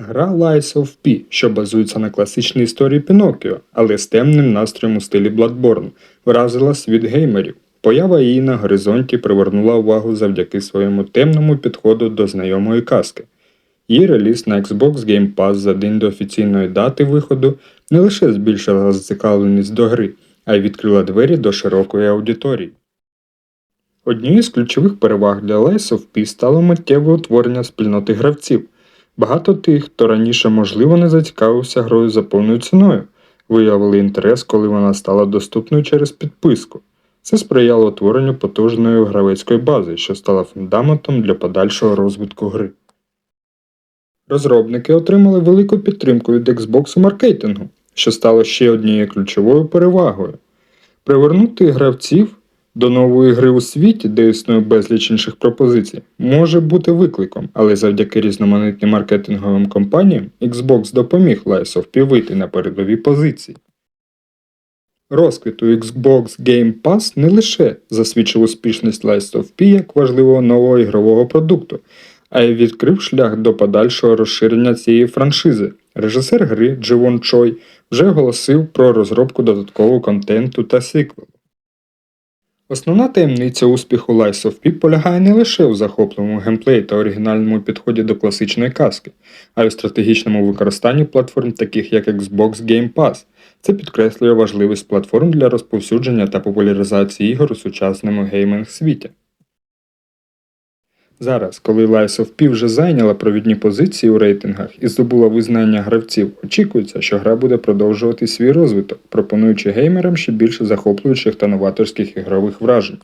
Гра Lies of P, що базується на класичній історії Пінокіо, але з темним настроєм у стилі Bloodborne, вразила світ геймерів. Поява її на горизонті привернула увагу завдяки своєму темному підходу до знайомої казки. Її реліз на Xbox Game Pass за день до офіційної дати виходу не лише збільшила зацікавленість до гри, а й відкрила двері до широкої аудиторії. Однією з ключових переваг для Lies of P стало миттєве утворення спільноти гравців. Багато тих, хто раніше, можливо, не зацікавився грою за повною ціною, виявили інтерес, коли вона стала доступною через підписку. Це сприяло утворенню потужної гравецької бази, що стала фундаментом для подальшого розвитку гри. Розробники отримали велику підтримку від Xbox у маркетингу, що стало ще однією ключовою перевагою. Привернути гравців до нової гри у світі, де існує безліч інших пропозицій, може бути викликом, але завдяки різноманітним маркетинговим компаніям Xbox допоміг Lies of P вийти на передові позиції. Розквіту Xbox Game Pass не лише засвідчив успішність Lies of P як важливого нового ігрового продукту, а й відкрив шлях до подальшого розширення цієї франшизи. Режисер гри Дживон Чой вже оголосив про розробку додаткового контенту та сиквелу. Основна таємниця успіху Lies of P полягає не лише у захопливому геймплеї та оригінальному підході до класичної казки, а й у стратегічному використанні платформ, таких як Xbox Game Pass. Це підкреслює важливість платформ для розповсюдження та популяризації ігор у сучасному геймінг світі. Зараз, коли Lies of P вже зайняла провідні позиції у рейтингах і здобула визнання гравців, очікується, що гра буде продовжувати свій розвиток, пропонуючи геймерам ще більше захоплюючих та новаторських ігрових вражень.